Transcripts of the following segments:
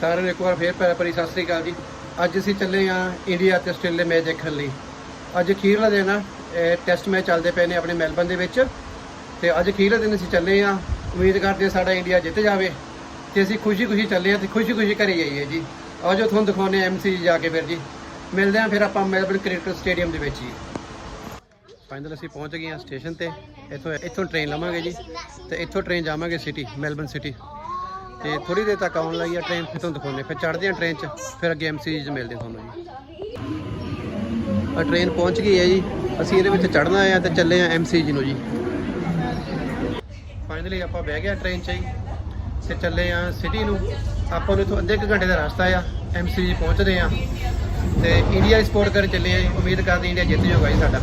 ਸਾਰਿਆਂ ਨੂੰ ਇੱਕ ਵਾਰ ਫੇਰ ਪਿਆਰ ਭਰੀ ਸਤਿ ਸ੍ਰੀ ਅਕਾਲ ਜੀ। ਅੱਜ ਅਸੀਂ ਚੱਲੇ ਆ ਇੰਡੀਆ ਤੇ ਆਸਟ੍ਰੇਲੀਆ ਮੈਚ ਦੇਖਣ ਲਈ। ਅੱਜ ਅਖੀਰਲਾ ਦਿਨ ਆ ਟੈਸਟ ਮੈਚ ਚੱਲਦੇ ਪਏ ਨੇ ਆਪਣੇ ਮੈਲਬਨ ਦੇ ਵਿੱਚ। ਤੇ ਅੱਜ ਅਖੀਰਲਾ ਦਿਨ ਅਸੀਂ ਚੱਲੇ ਆ ਉਮੀਦ ਕਰਦੇ ਹਾਂ ਸਾਡਾ ਇੰਡੀਆ ਜਿੱਤ ਜਾਵੇ। ਤੇ ਅਸੀਂ ਖੁਸ਼ੀ-ਖੁਸ਼ੀ ਚੱਲੇ ਆ ਤੇ ਖੁਸ਼ੀ-ਖੁਸ਼ੀ ਘਰੇ ਜਾਈਏ ਜੀ। ਆਜੋ ਤੁਹਾਨੂੰ ਦਿਖਾਉਂਦੇ ਐਮਸੀ ਜਾ ਕੇ ਫਿਰ ਜੀ। ਮਿਲਦੇ ਆ ਫਿਰ ਆਪਾਂ ਮੈਲਬਨ ਕ੍ਰਿਕਟ ਸਟੇਡੀਅਮ ਦੇ ਵਿੱਚ ਜੀ। ਫਾਈਨਲ ਅਸੀਂ ਪਹੁੰਚ ਗਏ ਹਾਂ ਸਟੇਸ਼ਨ ਤੇ। ਇੱਥੋਂ ਇੱਥੋਂ ਟ੍ਰੇਨ ਲਵਾਂਗੇ ਜੀ। ਤੇ ਇੱਥੋਂ ਟ੍ਰੇਨ ਜਾਵਾਂਗੇ ਸਿਟੀ ਮੈਲਬਨ ਸਿਟੀ ਤੇ ਥੋੜੀ ਦੇਰ ਤੱਕ ਆਉਣ ਲੱਗੀ ਆ ਟ੍ਰੇਨ ਫਿਰ ਤੁਹਾਨੂੰ ਦਿਖਾਉਂਦੇ ਫਿਰ ਚੜ੍ਹਦੇ ਆ ਟ੍ਰੇਨ 'ਚ, ਫਿਰ ਅੱਗੇ ਐਮਸੀ 'ਚ ਮਿਲਦੇ ਤੁਹਾਨੂੰ ਜੀ। ਆ ਟ੍ਰੇਨ ਪਹੁੰਚ ਗਈ ਹੈ ਜੀ। ਅਸੀਂ ਇਹਦੇ ਵਿੱਚ ਚੜ੍ਹਨਾ ਆ ਤੇ ਚੱਲੇ ਆ ਐਮਸੀ ਜੀ ਨੂੰ ਜੀ। ਫਾਈਨਲੀ ਆਪਾਂ ਬਹਿ ਗਏ ਟ੍ਰੇਨ 'ਚ ਜੀ, ਤੇ ਚੱਲੇ ਆ ਸਿਟੀ ਨੂੰ। ਆਪਾਂ ਨੂੰ ਇੱਥੋਂ ਅੱਧੇ ਕੁ ਘੰਟੇ ਦਾ ਰਸਤਾ ਆ ਐਮਸੀ ਜੀ ਪਹੁੰਚਦੇ ਆ ਤੇ ਇੰਡੀਆ ਸਪੋਰਟ ਕਰਨ ਚੱਲੇ ਆ ਜੀ। ਉਮੀਦ ਕਰਦੇ ਇੰਡੀਆ ਜਿੱਤ ਜਾਊਗਾ ਜੀ ਸਾਡਾ।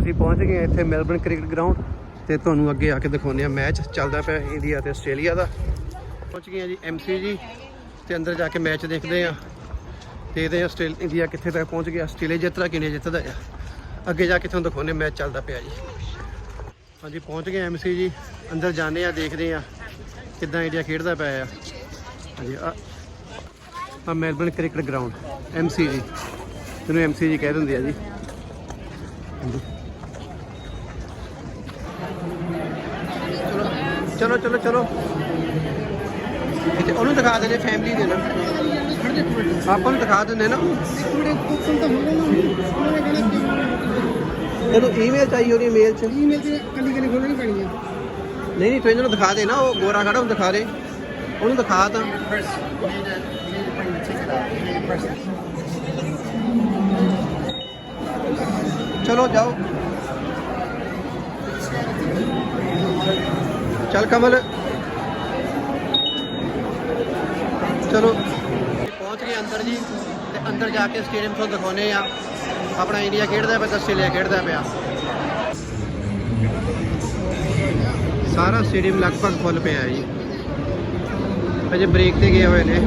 ਅਸੀਂ ਪਹੁੰਚ ਗਏ ਹਾਂ ਇੱਥੇ ਮੈਲਬਨ ਕ੍ਰਿਕਟ ਗਰਾਊਂਡ ਤੇ ਤੁਹਾਨੂੰ ਅੱਗੇ ਆ ਕੇ ਦਿਖਾਉਂਦੇ ਆ ਮੈਚ ਚੱਲਦਾ ਪਿਆ ਇੰਡੀਆ ਤੇ ਆਸਟ੍ਰੇਲੀਆ ਦਾ। ਪਹੁੰਚ ਗਏ ਹਾਂ ਜੀ ਐਮਸੀ ਜੀ, ਤੇ ਅੰਦਰ ਜਾ ਕੇ ਮੈਚ ਦੇਖਦੇ ਆ। ਦੇਖਦੇ ਇਹਦੇ ਆਸਟ੍ਰੇਲੀਆ ਇੰਡੀਆ ਕਿੱਥੇ ਤੱਕ ਪਹੁੰਚ ਗਿਆ ਆਸਟ੍ਰੇਲੀਆ ਜਿੱਤਦਾ ਕਿ ਇੰਡੀਆ ਜਿੱਤਦਾ ਆ। ਅੱਗੇ ਜਾ ਕੇ ਤੁਹਾਨੂੰ ਦਿਖਾਉਂਦੇ ਮੈਚ ਚੱਲਦਾ ਪਿਆ ਜੀ। ਹਾਂਜੀ, ਪਹੁੰਚ ਗਏ ਐਮਸੀ ਜੀ, ਅੰਦਰ ਜਾਂਦੇ ਆ, ਦੇਖਦੇ ਆ ਕਿੱਦਾਂ ਇੰਡੀਆ ਖੇਡਦਾ ਪਿਆ ਆ। ਹਾਂਜੀ, ਆ ਮੈਲਬਨ ਕ੍ਰਿਕਟ ਗਰਾਊਂਡ ਐਮਸੀ ਜੀ। ਜਿਹਨੂੰ ਐਮਸੀ ਜੀ ਕਹਿ ਦਿੰਦੇ ਆ ਜੀ। ਚਲੋ ਚਲੋ ਚਲੋ। ਇੱਥੇ ਉਹਨੂੰ ਦਿਖਾ ਦਿੰਦੇ ਫੈਮਿਲੀ ਦੇ ਨਾ ਆਪਾਂ ਨੂੰ ਦਿਖਾ ਦਿੰਦੇ ਨਾ। ਇਹਨੂੰ ਈਮੇਲ ਚਾਹੀਏ ਉਹਦੀ ਮੇਲ ਚ। ਈਮੇਲ ਤੇ ਕੱਲੀ ਕੱਲੀ ਖੋਲਣੀ ਪੈਣੀ ਹੈ ਨਹੀਂ ਨਹੀਂ, ਤੂੰ ਇਹਨਾਂ ਨੂੰ ਦਿਖਾ ਦੇ ਨਾ, ਉਹ ਗੋਰਾ ਖੜਾ, ਉਹਨੂੰ ਦਿਖਾ ਦੇ। ਉਹਨੂੰ ਦਿਖਾ ਤਾਂ। ਚਲੋ, ਜਾਓ। ਚੱਲ ਕਮਲ। ਚਲੋ। ਪਹੁੰਚ ਗਏ ਅੰਦਰ ਜੀ ਤੇ ਅੰਦਰ ਜਾ ਕੇ ਸਟੇਡੀਅਮ ਤੋਂ ਦਿਖਾਉਨੇ ਆ ਆਪਣਾ ਇੰਡੀਆ ਖੇਡਦਾ ਪਿਆ ਤੇ ਆਸਟ੍ਰੇਲੀਆ ਖੇਡਦਾ ਪਿਆ। ਸਾਰਾ ਸਟੇਡੀਅਮ ਲਗਭਗ ਫੁੱਲ ਪਿਆ ਜੀ। ਅਜੇ ਬ੍ਰੇਕ ਤੇ ਗਏ ਹੋਏ ਨੇ।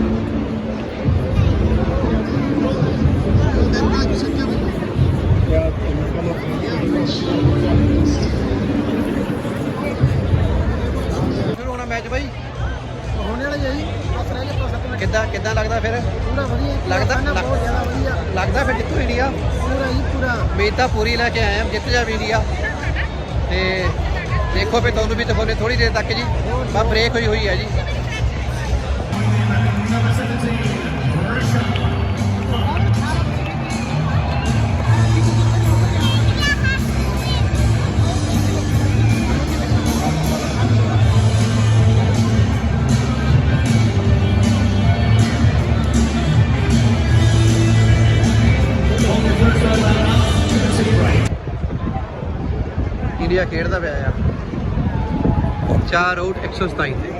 ਕਿੱਦਾਂ ਲੱਗਦਾ ਫਿਰ? ਪੂਰਾ ਵਧੀਆ ਲੱਗਦਾ- ਬਹੁਤ ਜ਼ਿਆਦਾ ਵਧੀਆ। ਲੱਗਦਾ ਫਿਰ ਜਿੱਤੂ ਇੰਡੀਆ? ਪੂਰਾ ਜੀ ਪੂਰਾ। ਉਮੀਦ ਤਾਂ ਪੂਰੀ ਲੈ ਕੇ ਆਏ ਆ ਜਿੱਤ ਜਾਵੇ ਇੰਡੀਆ। ਤੇ ਦੇਖੋ ਫਿਰ ਤੁਹਾਨੂੰ ਵੀ ਦਿਖਾਉਣੇ ਥੋੜੀ ਦੇਰ ਤੱਕ ਜੀ। ਬਸ ਬ੍ਰੇਕ ਹੋਈ ਹੋਈ ਹੈ ਜੀ। ਇੰਡੀਆ ਖੇਡਦਾ ਪਿਆ ਆ। 4 ਆਊਟ 127 ਤੇ।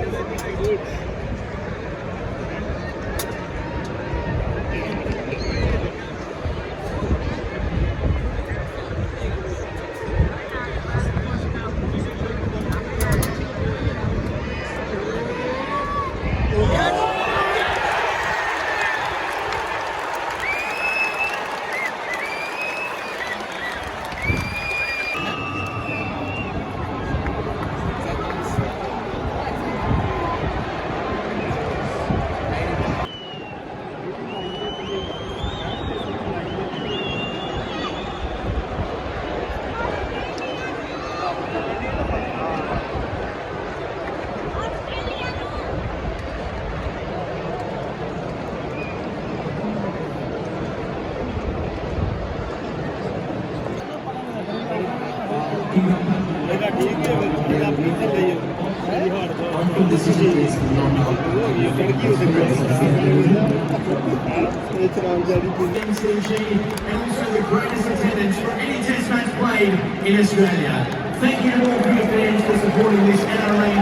ਇਹ ਚਰਾਮ ਜਾਰੀ and also the greatest attendance for any test match played in Australia. Thank you to all Peter fans for supporting this NRA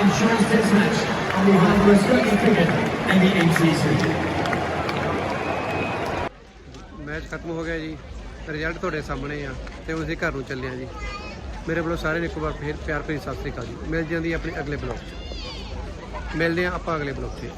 Insurance Test match on behalf of Australian Cricket and the MCC. Match ਖਤਮ ਹੋ ਗਿਆ ਜੀ result ਤੁਹਾਡੇ ਸਾਹਮਣੇ ਆ ਤੇ ਹੁਣ ਅਸੀਂ ਘਰ ਨੂੰ ਚੱਲੇ ਆ ਜੀ ਮੇਰੇ ਵੱਲੋਂ ਸਾਰਿਆਂ ਨੂੰ ਇੱਕ ਵਾਰ ਫੇਰ ਪਿਆਰ ਭਰੀ ਸਤਿ ਸ੍ਰੀ ਅਕਾਲ ਜੀ ਮਿਲ ਜਾਂਦੀ ਆਪਣੀ ਅਗਲੇ ਬਲੌਗ 'ਚ ਮਿਲਦੇ ਆ ਆਪਾਂ ਅਗਲੇ ਬਲੌਗ 'ਚ